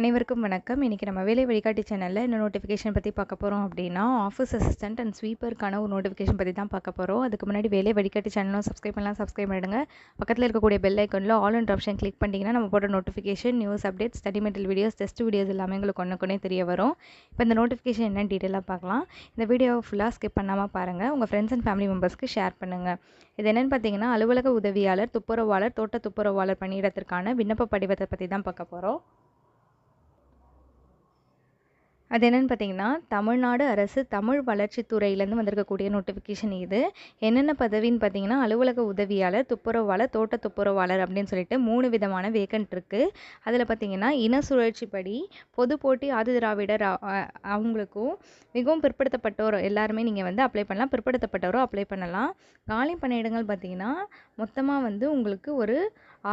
அனைவருக்கும் வணக்கம். இன்றைக்கி நம்ம வேலை வழிகாட்டி சேனலில் என்ன நோட்டிஃபிகேஷன் பற்றி பார்க்க போகிறோம் அப்படின்னா ஆஃபீஸ் அசிஸ்டன்ட் அண்ட் ஸ்வீப்பருக்கான ஒரு நோட்டிஃபிகேஷன் பற்றி தான் பார்க்க போகிறோம் அதுக்கு முன்னாடி வேலை வழிகாட்டி சேனலும் சப்ஸ்கிரைப் பண்ணலாம் சப்ஸ்கிரைப் பண்ணிடுங்க. பக்கத்தில் இருக்கக்கூடிய பெல் ஐக்கனில் ஆல் அண்ட் ஆப்ஷன் கிளிக் பண்ணிங்கன்னா நம்ம போட்ட notification news update study metal videos test videos எல்லாமே உங்களுக்கு ஒன்றுக்குனே தெரிய வரும். இப்போ இந்த நோட்டிஃபிகேஷன் என்னென்னு டீட்டெயிலாக பார்க்கலாம். இந்த வீடியோவை ஃபுல்லாக ஸ்கிப் பண்ணாமல் பாருங்கள் உங்கள் ஃப்ரெண்ட்ஸ் அண்ட் ஃபேமிலி மெம்பர்ஸ்க்கு ஷேர் பண்ணுங்கள் இது என்னென்னு பார்த்தீங்கன்னா அலுவலக உதவியாளர் துப்புரவாளர் தோட்ட துப்புரவாளர் பணியிடத்திற்கான விண்ணப்ப படிவத்தை பற்றி தான் பார்க்க போகிறோம் அது என்னென்னு பார்த்தீங்கன்னா தமிழ்நாடு அரசு தமிழ் வளர்ச்சித்துறையிலேருந்து வந்திருக்கக்கூடிய நோட்டிஃபிகேஷன் இது. என்னென்ன பதவின்னு பார்த்தீங்கன்னா அலுவலக உதவியாளர் துப்புரவாளர் தோட்ட துப்புரவாளர் அப்படின்னு சொல்லிட்டு மூணு விதமான வேக்கன்ட் இருக்குது அதில் பார்த்தீங்கன்னா இன சுழற்சிப்படி பொது போட்டி ஆதி திராவிடர் அவங்களுக்கும் மிகவும் பிற்படுத்தப்பட்டோர் எல்லாருமே நீங்கள் வந்து அப்ளை பண்ணலாம். பிற்படுத்தப்பட்டோரும் அப்ளை பண்ணலாம். காலி பணியிடங்கள் பார்த்தீங்கன்னா மொத்தமாக வந்து உங்களுக்கு ஒரு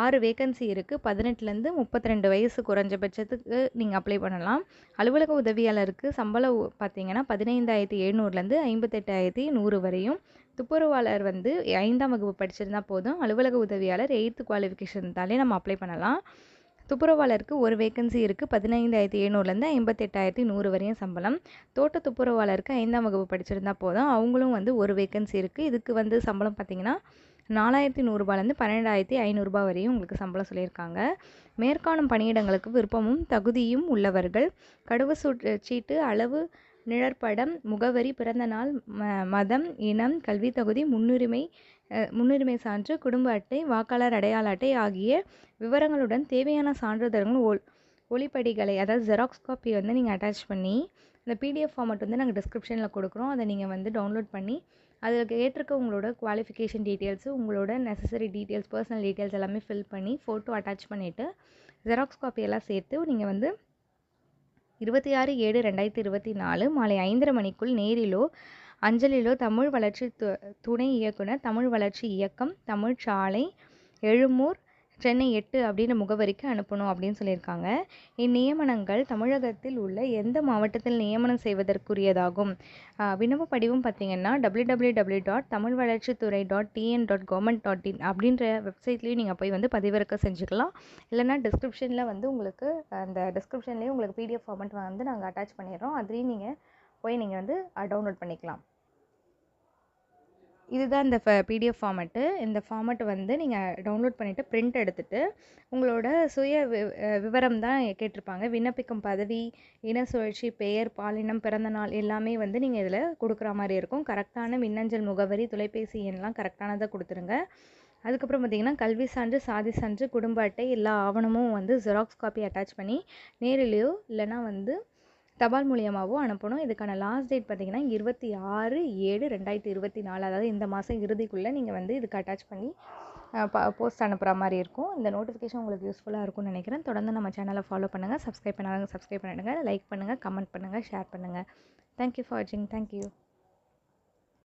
ஆறு வேகன்சி இருக்குது பதினெட்டுலேருந்து முப்பத்தி ரெண்டு வயசு குறைஞ்சபட்சத்துக்கு நீங்கள் அப்ளை பண்ணலாம். அலுவலக உதவி உதவியாளருக்கு சம்பளம் பார்த்தீங்கன்னா பதினைந்தாயிரத்தி எழுநூறுலேருந்து ஐம்பத்தெட்டாயிரத்தி நூறு வரையும். துப்புரவாளர் வந்து ஐந்தாம் வகுப்பு படிச்சிருந்தா போதும். அலுவலக உதவியாளர் எயித்து குவாலிஃபிகேஷன் இருந்தாலே நம்ம அப்ளை பண்ணலாம். துப்புரவாளருக்கு ஒரு வேகன்சி இருக்குது பதினைந்தாயிரத்தி எழுநூறுலேருந்து ஐம்பத்தெட்டாயிரத்தி நூறு வரையும் சம்பளம். தோட்ட துப்புரவாளருக்கு ஐந்தாம் வகுப்பு படிச்சிருந்தா போதும். அவங்களும் வந்து ஒரு வேகன்சி இருக்குது இதுக்கு வந்து சம்பளம் பார்த்தீங்கன்னா நாலாயிரத்தி நூறுரூபாலேருந்து பன்னெண்டாயிரத்தி ஐநூறுரூபா வரையும் உங்களுக்கு சம்பளம் சொல்லியிருக்காங்க. மேற்காணும் பணியிடங்களுக்கு விருப்பமும் தகுதியும் உள்ளவர்கள். கடுவு சீட்டு அளவு நிழற்படம் முகவரி பிறந்த நாள் ம- மதம் இனம் கல்வி தகுதி முன்னுரிமை முன்னுரிமை சான்று குடும்ப அட்டை வாக்காளர் அடையாள அட்டை ஆகிய விவரங்களுடன் தேவையான சான்றிதழ்கள் ஒ ஒளிப்படிகளை அதாவது ஜெராக்ஸ் காப்பி வந்து நீங்கள் அட்டாச் பண்ணி அந்த பிடிஎஃப் ஃபார்மட் வந்து நாங்கள் டிஸ்கிரிப்ஷனில் கொடுக்குறோம். அதை நீங்கள் வந்து டவுன்லோட் பண்ணி அதில் கேட்டிருக்க உங்களோட குவாலிஃபிகேஷன் டீட்டெயில்ஸு உங்களோட நெசசரி டீட்டெயில்ஸ் பர்சனல் டீட்டெயில்ஸ் எல்லாமே ஃபில் பண்ணி ஃபோட்டோ அட்டாச் பண்ணிவிட்டு ஜெராக்ஸ் காப்பி எல்லாம் சேர்த்து நீங்கள் வந்து இருபத்தி ஆறு ஏழு ரெண்டாயிரத்தி இருபத்தி நாலு மாலை ஐந்தரை மணிக்குள் நேரிலோ அஞ்சலிலோ தமிழ் வளர்ச்சி து துணை இயக்குனர் தமிழ் வளர்ச்சி இயக்கம் தமிழ் சாலை எழுமூர் சென்னை எட்டு அப்படின்ற முகவரிக்கு அனுப்பணும் அப்படின்னு சொல்லியிருக்காங்க. இந்நியமனங்கள் தமிழகத்தில் உள்ள எந்த மாவட்டத்தில் நியமனம் செய்வதற்குரியதாகும்? விண்ணப்ப படிவம் பார்த்தீங்கன்னா W W W dot Tamil வளர்ச்சித்துறை dot TN dot government dot in அப்படின்ற வெப்சைட்லேயும் நீங்கள் போய் வந்து பதிவிறக்க செஞ்சுக்கலாம். இல்லைனா டிஸ்கிரிப்ஷனில் வந்து உங்களுக்கு அந்த டிஸ்கிரிப்ஷன்லேயே உங்களுக்கு பிடிஎஃப் ஃபார்மெட் வந்து நாங்கள் அட்டாச் பண்ணிடுறோம். அதுலேயும் நீங்கள் போய் நீங்கள் வந்து டவுன்லோட் பண்ணிக்கலாம். இதுதான் இந்த பிடிஎஃப் ஃபார்மெட்டு இந்த ஃபார்மெட் வந்து நீங்கள் டவுன்லோட் பண்ணிவிட்டு பிரிண்ட் எடுத்துகிட்டு உங்களோட சுய வி விவரம் தான் கேட்டிருப்பாங்க. விண்ணப்பிக்கும் பதவி இன சுழற்சி பெயர் பாலினம் பிறந்தநாள் எல்லாமே வந்து நீங்கள் இதில் கொடுக்குற மாதிரி இருக்கும். கரெக்டான மின்னஞ்சல் முகவரி தொலைபேசி எண்லாம் கரெக்டானதை கொடுத்துருங்க. அதுக்கப்புறம் பார்த்திங்கன்னா கல்வி சான்று சாதி சான்று குடும்ப அட்டை எல்லா ஆவணமும் வந்து ஜெராக்ஸ் காப்பி அட்டாச் பண்ணி நேரிலேயோ இல்லைனா வந்து தபால் மூலியமாகவோ அனுப்பணும். இதுக்கான லாஸ்ட் டேட் பார்த்தீங்கன்னா இருபத்தி ஆறு ஏழு ரெண்டாயிரத்தி இருபத்தி நாலு. அதாவது இந்த மாதம் இறுதிக்குள்ளே நீங்கள் வந்து இதுக்கு அட்டாச் பண்ணி போஸ்ட் அனுப்புகிற மாதிரி இருக்கும். இந்த நோட்டிஃபிகேஷன் உங்களுக்கு யூஸ்ஃபுல்லாக இருக்கும்னு நினைக்கிறேன். தொடர்ந்து நம்ம சேனலை ஃபாலோ பண்ணுங்கள் சப்ஸ்கிரைப் பண்ணாதவங்க சப்ஸ்கிரைப் பண்ணிடுங்க. லைக் பண்ணுங்கள் கமெண்ட் பண்ணுங்கள் ஷேர் பண்ணுங்கள் தேங்க்யூ ஃபார் வாட்சிங் தேங்க்யூ